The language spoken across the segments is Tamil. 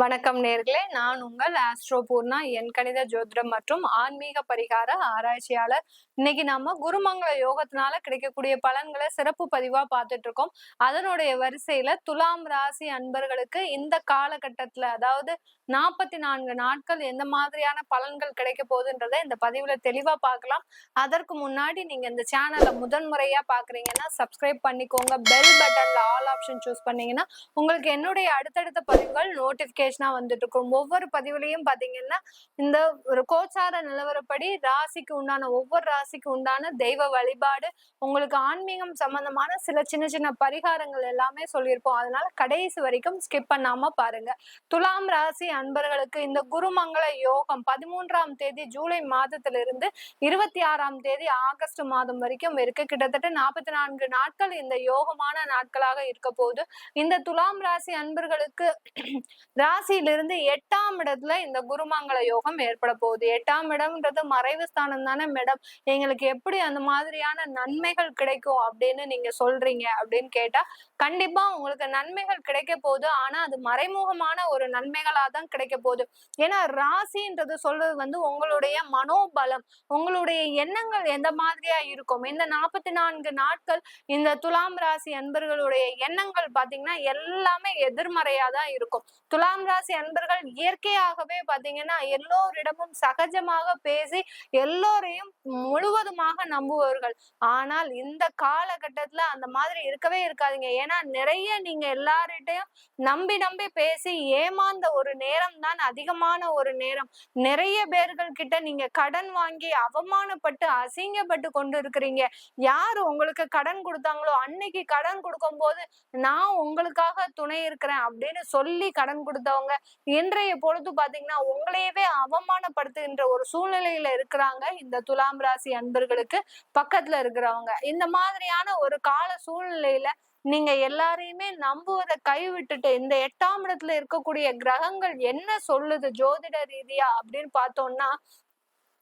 வணக்கம் நேர்களே. நான் உங்கள் ஆஸ்ட்ரோ பூர்ணா என் கணித ஜோதிடம் மற்றும் ஆன்மீக பரிகார ஆராய்ச்சியாளர். இன்னைக்கு நம்ம குருமங்கள யோகத்தினால கிடைக்கக்கூடிய பலன்களை சிறப்பு பதிவா பார்த்துட்டு இருக்கோம் அதனுடைய வரிசையில துலாம் ராசி அன்பர்களுக்கு இந்த காலகட்டத்துல அதாவது நாற்பத்தி நான்கு நாட்கள் எந்த மாதிரியான பலன்கள் கிடைக்க போகுதுன்றதை இந்த பதிவுல தெளிவா பார்க்கலாம். அதற்கு முன்னாடி நீங்க இந்த சேனலை முதன்முறையா பாக்குறீங்கன்னா சப்ஸ்கிரைப் பண்ணிக்கோங்க. பெல் பட்டன்ல ஆல் ஆப்ஷன் சூஸ் பண்ணீங்கன்னா உங்களுக்கு என்னுடைய அடுத்தடுத்த பதிவுகள் நோட்டிபிகேஷன் வந்துட்டு இருக்கும் ஒவ்வொரு பதிவுலையும் பாத்தீங்கன்னா இந்த ஒரு கோச்சார நிலவரப்படி ராசிக்கு உண்டான ஒவ்வொரு ராசிக்கு உண்டான தெய்வ வழிபாடு உங்களுக்கு ஆன்மீகம் சம்பந்தமான சில சின்ன சின்ன பரிகாரங்கள் எல்லாமே சொல்லியிருப்போம். அதனால கடைசி வரைக்கும் ஸ்கிப் பண்ணாம பாருங்க. துலாம் ராசி அன்பர்களுக்கு இந்த குருமங்கள யோகம் பதிமூன்றாம் தேதி ஜூலை மாதத்திலிருந்து இருபத்தி ஆறாம் தேதி ஆகஸ்ட் மாதம் வரைக்கும் இருக்கு. கிட்டத்தட்ட நாற்பத்தி நான்கு நாட்கள் இந்த யோகமான நாட்களாக இருக்க போகுது இந்த துலாம் ராசி அன்பர்களுக்கு ராசியிலிருந்து எட்டாம் இடத்துல இந்த குருமங்கள யோகம் ஏற்பட போகுது. எட்டாம் இடம்ன்றது மறைவு ஸ்தானம் தானே மேடம்? எங்களுக்கு எப்படி அந்த மாதிரியான நன்மைகள் கிடைக்கும் அப்படின்னு நீங்க சொல்றீங்க அப்படின்னு கேட்டா கண்டிப்பா உங்களுக்கு நன்மைகள் கிடைக்க போகுது. ஆனா அது மறைமுகமான ஒரு நன்மைகளா தான் கிடைக்க போகுது. ஏன்னா ராசின்றது சொல்றது வந்து உங்களுடைய மனோபலம் உங்களுடைய எண்ணங்கள் எந்த மாதிரியா இருக்கும்? இந்த நாற்பத்தி நான்கு நாட்கள் இந்த துலாம் ராசி அன்பர்களுடைய எண்ணங்கள் பாத்தீங்கன்னா எல்லாமே எதிர்மறையா தான் இருக்கும். துலாம் ராசி அன்பர்கள் இயற்கையாகவே பாத்தீங்கன்னா எல்லோரிடமும் சகஜமாக பேசி எல்லோரையும் முழு முழுவதுமாக நம்புவர்கள் ஆனால் இந்த காலகட்டத்துல அந்த மாதிரி இருக்கவே இருக்காதீங்க. ஏன்னா நிறைய நீங்க எல்லார்கிட்டையும் நம்பி நம்பி பேசி ஏமாந்த ஒரு நேரம் தான் அதிகமான ஒரு நேரம். நிறைய பேர்கள் கிட்ட நீங்க கடன் வாங்கி அவமானப்பட்டு அசிங்கப்பட்டு கொண்டு இருக்கிறீங்க யாரு உங்களுக்கு கடன் கொடுத்தாங்களோ அன்னைக்கு கடன் கொடுக்கும் போது நான் உங்களுக்காக துணை இருக்கிறேன் அப்படின்னு சொல்லி கடன் கொடுத்தவங்க இன்றைய பொழுது பாத்தீங்கன்னா உங்களையவே அவமானப்படுத்துகின்ற ஒரு சூழ்நிலையில இருக்கிறாங்க இந்த துலாம் ராசி நண்பர்களுக்கு பக்கத்துல இருக்கிறவங்க. இந்த மாதிரியான ஒரு கால சூழ்நிலையில நீங்க எல்லாரையுமே நம்புவதை கைவிட்டுட்டு இந்த எட்டாம் இடத்துல இருக்கக்கூடிய கிரகங்கள் என்ன சொல்லுது ஜோதிட ரீதியா அப்படின்னு பார்த்தோம்னா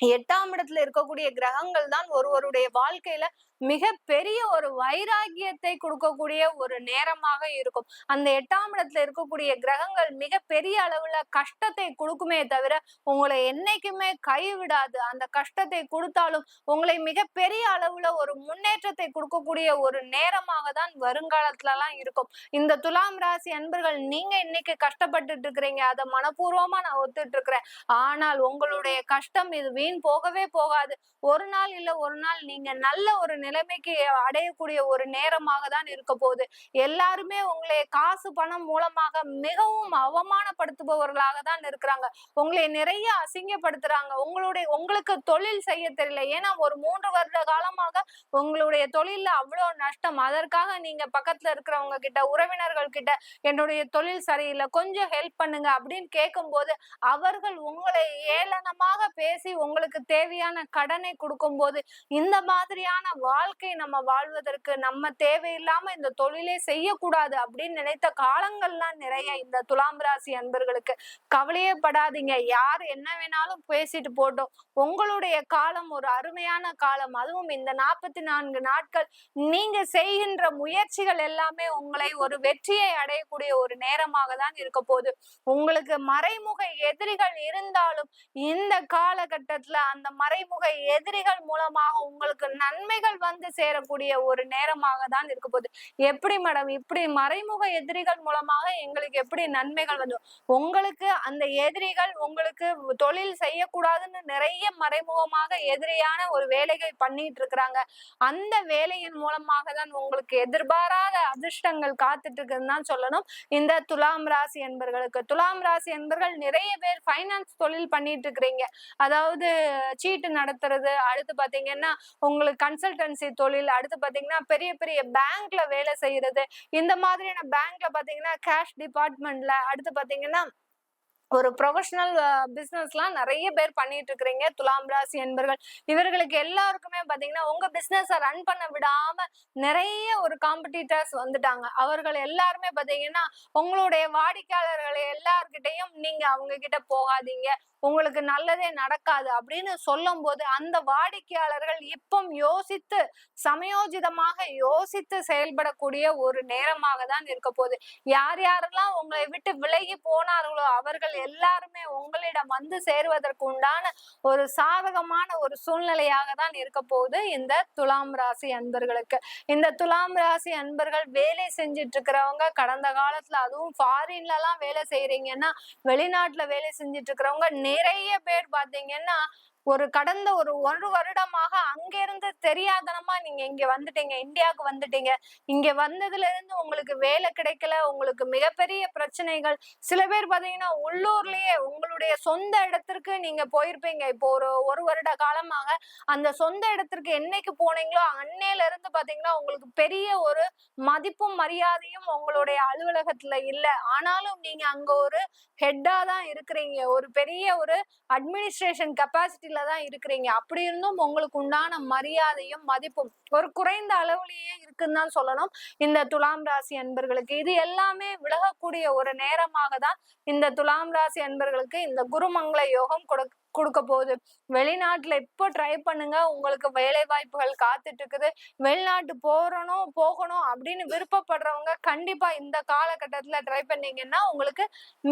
எட்டாம் இடத்துல இருக்கக்கூடிய கிரகங்கள் தான் ஒருவருடைய வாழ்க்கையில மிக பெரிய ஒரு வைராகியத்தை கொடுக்கக்கூடிய ஒரு நேரமாக இருக்கும். அந்த எட்டாம் இடத்துல இருக்கக்கூடிய கிரகங்கள் மிக பெரிய அளவுல கஷ்டத்தை கொடுக்குமே தவிர உங்களை என்னைக்குமே கைவிடாது. அந்த கஷ்டத்தை கொடுத்தாலும் உங்களை மிக பெரிய அளவுல ஒரு முன்னேற்றத்தை கொடுக்கக்கூடிய ஒரு நேரமாக தான் வருங்காலத்துல எல்லாம் இருக்கும். இந்த துலாம் ராசி அன்பர்கள் நீங்க இன்னைக்கு கஷ்டப்பட்டுட்டு இருக்கிறீங்க. அதை மனப்பூர்வமா நான் ஒத்துட்டு இருக்கிறேன் ஆனால் உங்களுடைய கஷ்டம் இது வீண் போகவே போகாது. ஒரு நாள் இல்ல ஒரு நாள் நீங்க நல்ல ஒரு நிலைமைக்கு அடையக்கூடிய ஒரு நேரமாக தான் இருக்க போகுது. எல்லாருமே உங்களை காசு பணம் மூலமாக மிகவும் அவமானப்படுத்துபவர்களாக தான் இருக்கிறாங்க. உங்களை நிறைய அசிங்கப்படுத்துறாங்க. உங்களுடைய உங்களுக்கு தொழில் செய்ய தெரியல. ஏன்னா ஒரு மூன்று வருட காலமாக உங்களுடைய தொழில்ல அவ்வளவு நஷ்டம். அதற்காக நீங்க பக்கத்துல இருக்கிறவங்க கிட்ட உறவினர்கள் கிட்ட என்னுடைய தொழில் சரியில்லை. கொஞ்சம் ஹெல்ப் பண்ணுங்க. அப்படின்னு கேட்கும் போது அவர்கள் உங்களை ஏளனமாக பேசி உங்களுக்கு தேவையான கடனை கொடுக்கும் போது இந்த மாதிரியான வாழ்க்கை நம்ம வாழ்வதற்கு நம்ம தேவையில்லாம இந்த தொழிலே செய்யக்கூடாது அப்படின்னு நினைத்த காலங்கள்லாம் நிறைய இந்த துலாம் ராசி அன்பர்களுக்கு. கவலையே படாதீங்க. யார் என்ன வேணாலும் பேசிட்டு போட்டோம். உங்களுடைய காலம் ஒரு அருமையான காலம். அதுவும் இந்த நாற்பத்தி நான்கு நாட்கள் நீங்க செய்கின்ற முயற்சிகள் எல்லாமே உங்களை ஒரு வெற்றியை அடையக்கூடிய ஒரு நேரமாக தான் இருக்க போகுது. உங்களுக்கு மறைமுக எதிரிகள் இருந்தாலும் இந்த காலகட்டத்துல அந்த மறைமுக எதிரிகள் மூலமாக உங்களுக்கு நன்மைகள் வந்து சேரக்கூடிய ஒரு நேரமாக தான் இருக்க போகுது. எப்படி மேடம் இப்படி மறைமுக எதிரிகள் மூலமாக எங்களுக்கு எப்படி நன்மைகள் வந்து உங்களுக்கு அந்த எதிரிகள் உங்களுக்கு தொழில் செய்யக்கூடாதுன்னு நிறைய மறைமுகமாக எதிரியான ஒரு வேலைகள் பண்ணிட்டு இருக்கிறாங்க. அந்த வேலையின் மூலமாக தான் உங்களுக்கு எதிர்பாராத அதிர்ஷ்டங்கள் காத்துட்டு இருக்குன்னு தான் சொல்லணும். இந்த துலாம் ராசி என்பர்களுக்கு துலாம் ராசி என்பர்கள் நிறைய பேர் ஃபைனான்ஸ் தொழில் பண்ணிட்டு இருக்கிறீங்க. அதாவது சீட்டு நடத்துறது அடுத்து பாத்தீங்கன்னா உங்களுக்கு கன்சல்டன்சி தொழில் அடுத்து பாத்தீங்கன்னா பெரிய பெரிய பேங்க்ல வேலை செய்யறது இந்த மாதிரியான பேங்க்ல பாத்தீங்கன்னா கேஷ் டிபார்ட்மெண்ட்ல அடுத்து பாத்தீங்கன்னா ஒரு ப்ரொஃபஷனல் பிசினஸ்லாம் நிறைய பேர் பண்ணிட்டு இருக்கிறீங்க. துலாம் ராசி என்பர்கள். இவர்களுக்கு எல்லாருக்குமே பாத்தீங்கன்னா உங்க பிஸ்னஸை ரன் பண்ண விடாம நிறைய ஒரு காம்படிட்டர்ஸ் வந்துட்டாங்க. அவர்கள் எல்லாருமே பாத்தீங்கன்னா உங்களுடைய வாடிக்கையாளர்களை எல்லார்கிட்டையும் நீங்க அவங்க கிட்ட போகாதீங்க. உங்களுக்கு நல்லதே நடக்காது அப்படின்னு சொல்லும் போது அந்த வாடிக்கையாளர்கள் இப்போ யோசித்து சமயோஜிதமாக யோசித்து செயல்படக்கூடிய ஒரு நேரமாக தான் இருக்க போகுது. யார் யாரெல்லாம் உங்களை விட்டு விலகி போனார்களோ அவர்கள் எல்லாருமே உங்களிடம் வந்து சேருவதற்கு உண்டான ஒரு சாதகமான ஒரு சூழ்நிலையாக தான் இருக்க போகுது இந்த துலாம் ராசி அன்பர்களுக்கு. இந்த துலாம் ராசி அன்பர்கள் வேலை செஞ்சுட்டு இருக்கிறவங்க கடந்த காலத்துல அதுவும் ஃபாரின்ல எல்லாம் வேலை செய்யறீங்கன்னா வெளிநாட்டுல வேலை செஞ்சுட்டு இருக்கிறவங்க நிறைய பேர் பாத்தீங்கன்னா ஒரு கடந்த ஒரு ஒரு வருடமாக அங்கிருந்து தெரியாதனமா நீங்க இங்க வந்துட்டீங்க இந்தியாவுக்கு வந்துட்டீங்க. இங்க வந்ததுல இருந்து உங்களுக்கு வேலை கிடைக்கல உங்களுக்கு மிகப்பெரிய பிரச்சனைகள். சில பேர் பாத்தீங்கன்னா உள்ளூர்லயே உங்களுடைய சொந்த இடத்திற்கு நீங்க போயிருப்பீங்க. இப்போ ஒரு ஒரு வருட காலமாக அந்த சொந்த இடத்திற்கு என்னைக்கு போனீங்களோ அன்னையில இருந்து பாத்தீங்கன்னா உங்களுக்கு பெரிய ஒரு மதிப்பும் மரியாதையும் உங்களுடைய அலுவலகத்துல இல்ல. ஆனாலும் நீங்க அங்க ஒரு ஹெட்டா தான் இருக்கிறீங்க. ஒரு பெரிய ஒரு அட்மினிஸ்ட்ரேஷன் கெப்பாசிட்டில தான் இருக்கிறீங்க. அப்படி இருந்தும் உங்களுக்கு உண்டான மரியாதையும் மதிப்பும் ஒரு குறைந்த அளவுலயே இருக்குன்னு தான் சொல்லணும். இந்த துலாம் ராசி அன்பர்களுக்கு இது எல்லாமே விலகக்கூடிய ஒரு நேரமாக தான் இந்த துலாம் ராசி அன்பர்களுக்கு இந்த குருமங்கள யோகம் கொடு கொடுக்க போகுது. வெளிநாட்டுல இப்போ ட்ரை பண்ணுங்க. உங்களுக்கு வேலை வாய்ப்புகள் காத்துட்டு இருக்குது வெளிநாட்டு போறணும் போகணும் அப்படின்னு விருப்பப்படுறவங்க கண்டிப்பா இந்த காலகட்டத்துல ட்ரை பண்ணீங்கன்னா உங்களுக்கு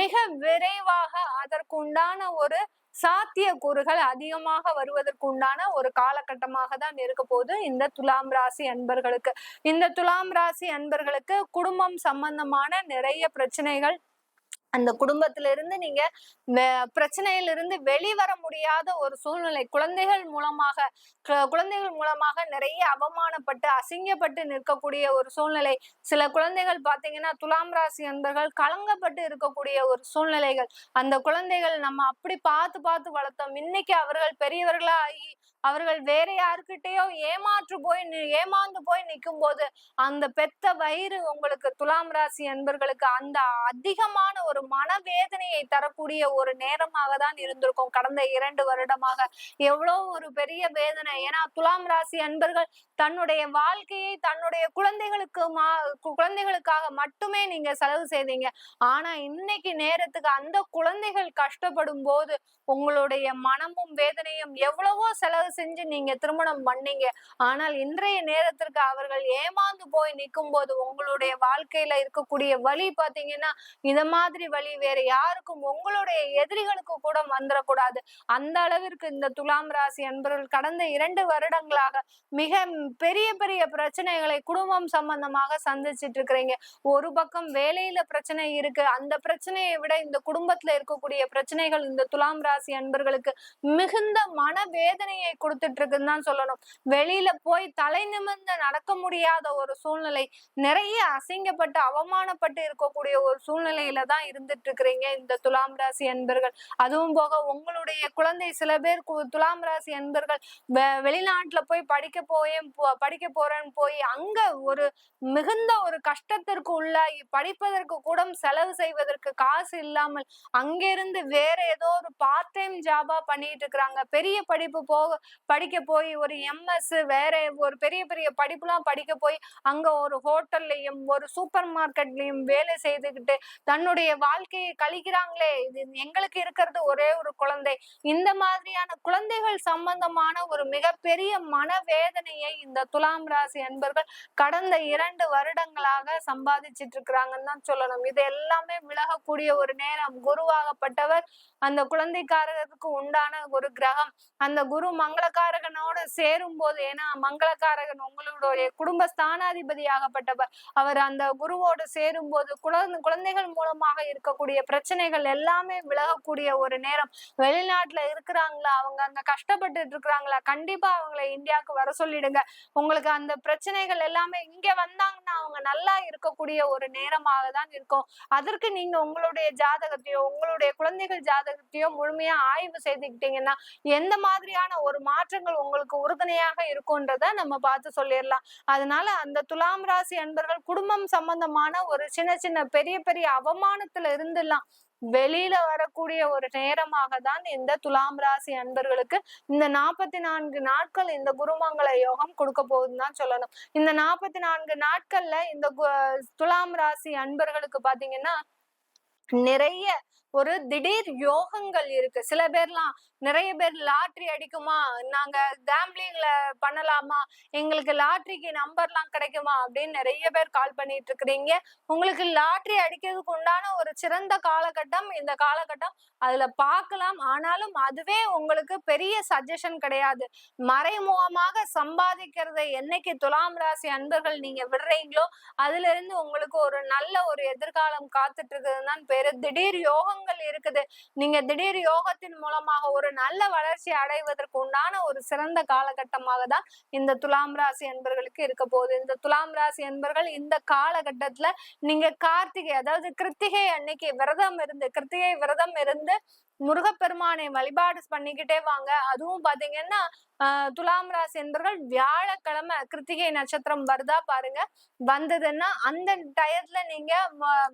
மிக விரைவாக அதற்கு உண்டான ஒரு சாத்திய கூறுகள் அதிகமாக வருவதற்கு உண்டான ஒரு காலகட்டமாக தான் இருக்க போது இந்த துலாம் ராசி அன்பர்களுக்கு. இந்த துலாம் ராசி அன்பர்களுக்கு குடும்பம் சம்பந்தமான நிறைய பிரச்சனைகள் அந்த குடும்பத்திலிருந்து நீங்க பிரச்சனையிலிருந்து வெளிவர முடியாத ஒரு சூழ்நிலை குழந்தைகள் மூலமாக குழந்தைகள் மூலமாக நிறைய அவமானப்பட்டு அசிங்கப்பட்டு நிற்கக்கூடிய ஒரு சூழ்நிலை. சில குழந்தைகள் பாத்தீங்கன்னா துலாம் ராசி அன்பர்கள் கலங்கப்பட்டு இருக்கக்கூடிய ஒரு சூழ்நிலைகள். அந்த குழந்தைகள் நம்ம அப்படி பார்த்து பார்த்து வளர்த்தோம். இன்னைக்கு அவர்கள் பெரியவர்களா ஆகி அவர்கள் வேற யாருக்கிட்டேயோ ஏமாற்று போய் ஏமாந்து போய் நிற்கும் போது அந்த பெத்த வயிறு உங்களுக்கு துலாம் ராசி அன்பர்களுக்கு அந்த அதிகமான ஒரு மனவேதனையை தரக்கூடிய ஒரு நேரமாக தான் இருந்திருக்கும். கடந்த இரண்டு வருடமாக எவ்வளோ ஒரு பெரிய வேதனை. ஏன்னா துலாம் ராசி அன்பர்கள் தன்னுடைய வாழ்க்கையை தன்னுடைய குழந்தைகளுக்கு மா குழந்தைகளுக்காக மட்டுமே நீங்க செலவு செய்தீங்க. ஆனா இன்னைக்கு நேரத்துக்கு அந்த குழந்தைகள் கஷ்டப்படும் போது உங்களுடைய மனமும் வேதனையும் எவ்வளவோ செலவு செஞ்சு நீங்க திருமணம் பண்ணீங்க. ஆனால் இன்றைய நேரத்திற்கு அவர்கள் ஏமாந்து போய் நிற்கும் போது உங்களுடைய வாழ்க்கையில இருக்கக்கூடிய வழி பாத்தீங்கன்னா இந்த மாதிரி வழி வேற யாருக்கும் உங்களுடைய எதிரிகளுக்கு கூட வந்துடக்கூடாது அந்த அளவிற்கு இந்த துலாம் ராசி அன்பர்கள் கடந்த இரண்டு வருடங்களாக மிக பெரிய பெரிய பிரச்சனைகளை குடும்பம் சம்பந்தமாக சந்திச்சிட்டு இருக்கிறீங்க ஒரு பக்கம் வேலையில பிரச்சனை இருக்கு. அந்த பிரச்சனையை விட இந்த குடும்பத்துல இருக்கக்கூடிய பிரச்சனைகள் இந்த துலாம் ராசி அன்பர்களுக்கு மிகுந்த மன வேதனையை கொடுத்துட்டு இருக்குன்னு தான் சொல்லணும். வெளியில போய் தலை நிமிர்ந்து நடக்க முடியாத ஒரு சூழ்நிலை நிறைய அசிங்கப்பட்டு அவமானப்பட்டு இருக்கக்கூடிய ஒரு சூழ்நிலையில தான் இருந்துட்டு இருக்கிறீங்க இந்த துலாம் ராசி அன்பர்கள். அதுவும் போக உங்களுடைய குழந்தை சில பேர் துலாம் ராசி அன்பர்கள் வெளிநாட்டுல போய் படிக்க போயே படிக்க போறேன்னு போய் அங்க ஒரு மிகுந்த ஒரு கஷ்டத்திற்கு உள்ளாகி படிப்பதற்கு கூட செலவு செய்வதற்கு காசு இல்லாமல் அங்கிருந்து வேற ஏதோ ஒரு பார்ட் டைம் ஜாபா பண்ணிட்டு இருக்கிறாங்க பெரிய படிப்பு போக படிக்க போய் ஒரு எம்எஸ் வேற ஒரு பெரிய பெரிய படிப்புலாம் படிக்க போய் அங்க ஒரு ஹோட்டல்லையும் ஒரு சூப்பர் மார்க்கெட்லையும் வேலை செய்துக்கிட்டு தன்னுடைய வாழ்க்கையை கழிக்கிறாங்களே. இது எங்களுக்கு இருக்கிறது ஒரே ஒரு குழந்தை. இந்த மாதிரியான குழந்தைகள் சம்பந்தமான ஒரு மிகப்பெரிய மனவேதனையை இந்த துலாம் ராசி என்பர்கள் கடந்த இரண்டு வருடங்களாக சம்பாதிச்சிட்டு இருக்கிறாங்கன்னு தான் சொல்லணும். இது எல்லாமே விலகக்கூடிய ஒரு நேரம். குருவாகப்பட்டவர் அந்த குழந்தைக்காரருக்கு உண்டான ஒரு கிரகம். அந்த குரு மங்கள மங்களக்காரகனோட சேரும் போது ஏன்னா மங்களக்காரகன் உங்களுடைய குடும்ப ஸ்தானாதிபதியாகப்பட்டவர் அவர் அந்த குருவோடு சேரும் போது குழந்தை குழந்தைகள் மூலமாக இருக்கக்கூடிய பிரச்சனைகள் எல்லாமே விலகக்கூடிய ஒரு நேரம். வெளிநாட்டுல இருக்கிறாங்களா? அவங்க அங்க கஷ்டப்பட்டு இருக்கிறாங்களா? கண்டிப்பா அவங்களை இந்தியாவுக்கு வர சொல்லிடுங்க. உங்களுக்கு அந்த பிரச்சனைகள் எல்லாமே இங்க வந்தாங்கன்னா அவங்க நல்லா இருக்கக்கூடிய ஒரு நேரமாக தான் இருக்கும். அதற்கு நீங்க உங்களுடைய ஜாதகத்தையோ உங்களுடைய குழந்தைகள் ஜாதகத்தையோ முழுமையா ஆய்வு செய்துக்கிட்டீங்கன்னா எந்த மாதிரியான ஒரு மாற்றங்கள் உங்களுக்கு உறுதுணையாக இருக்கும்ன்றத நம்ம பார்த்து சொல்லிடலாம். அதனால அந்த துலாம் ராசி அன்பர்கள் குடும்பம் சம்பந்தமான ஒரு சின்ன சின்ன பெரிய பெரிய அவமானத்துல இருந்துலாம் வெளியில வரக்கூடிய ஒரு நேரமாக தான் இந்த துலாம் ராசி அன்பர்களுக்கு இந்த நாற்பத்தி நான்கு நாட்கள் இந்த குருமங்கள யோகம் கொடுக்க போகுதுன்னு தான் சொல்லணும். இந்த நாற்பத்தி நான்கு நாட்கள்ல இந்த துலாம் ராசி அன்பர்களுக்கு பாத்தீங்கன்னா நிறைய ஒரு திடீர் யோகங்கள் இருக்கு. சில பேர்லாம் நிறைய பேர் லாட்ரி அடிக்குமா? நாங்க கேம்பிளிங்ல பண்ணலாமா? எங்களுக்கு லாட்ரிக்கு நம்பர்லாம் கிடைக்குமா? அப்படின்னு நிறைய பேர் கால் பண்ணிட்டு இருக்கிறீங்க உங்களுக்கு லாட்ரி அடிக்கிறதுக்கு உண்டான ஒரு சிறந்த காலகட்டம் இந்த காலகட்டம். அதுல பார்க்கலாம். ஆனாலும் அதுவே உங்களுக்கு பெரிய சஜஷன் கிடையாது. மறைமுகமாக சம்பாதிக்கிறதை என்னைக்கு துலாம் ராசி அன்பர்கள் நீங்க விடுறீங்களோ அதுல இருந்து உங்களுக்கு ஒரு நல்ல ஒரு எதிர்காலம் காத்துட்டு இருக்குதுன்னு தான் பேரு. திடீர் யோகங்கள் இருக்குது. நீங்க திடீர் யோகத்தின் மூலமாக ஒரு நல்ல வளர்ச்சி அடைவதற்கு உண்டான ஒரு சிறந்த காலகட்டமாக தான் இந்த துலாம் ராசி என்பர்களுக்கு இருக்க போகுது. இந்த துலாம் ராசி என்பர்கள் இந்த காலகட்டத்துல நீங்க கார்த்திகை அதாவது கிருத்திகை அன்னைக்கு விரதம் இருந்து கிருத்திகை விரதம் இருந்து முருகப்பெருமானை வழிபாடு பண்ணிக்கிட்டே வாங்க. அதுவும் பாத்தீங்கன்னா ஆஹ் துலாம் ராசி என்பர்கள் வியாழக்கிழமை கிருத்திகை நட்சத்திரம் வருதா பாருங்க. வந்ததுன்னா அந்த டயத்துல நீங்க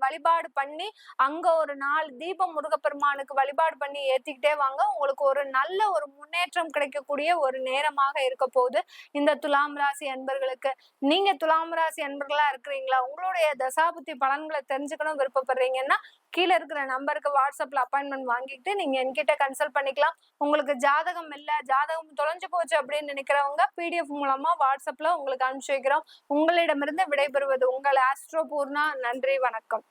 வழிபாடு பண்ணி அங்க ஒரு நாலு தீபம் முருகப்பெருமானுக்கு வழிபாடு பண்ணி ஏத்திக்கிட்டே வாங்க. உங்களுக்கு ஒரு நல்ல ஒரு முன்னேற்றம் கிடைக்கக்கூடிய ஒரு நேரமாக இருக்க போகுது இந்த துலாம் ராசி அன்பர்களுக்கு. நீங்க துலாம் ராசி அன்பர்களா இருக்கிறீங்களா? உங்களுடைய தசாபுத்தி பலன்களை தெரிஞ்சுக்கணும் விருப்பப்படுறீங்கன்னா கீழே இருக்கிற நம்பருக்கு வாட்ஸ்அப்ல அப்பாயின்மெண்ட் வாங்கிட்டு நீங்க என்கிட்ட கன்சல்ட் பண்ணிக்கலாம். உங்களுக்கு ஜாதகம் இல்ல ஜாதகம் தொலைஞ்சு போச்சு அப்படின்னு நினைக்கிறவங்க பிடிஎஃப் மூலமா வாட்ஸ்அப்ல உங்களுக்கு அனுப்பிச்சு வைக்கிறோம். உங்களிடமிருந்து விடைபெறுவது உங்கள் ஆஸ்ட்ரோ பூர்ணா. நன்றி வணக்கம்.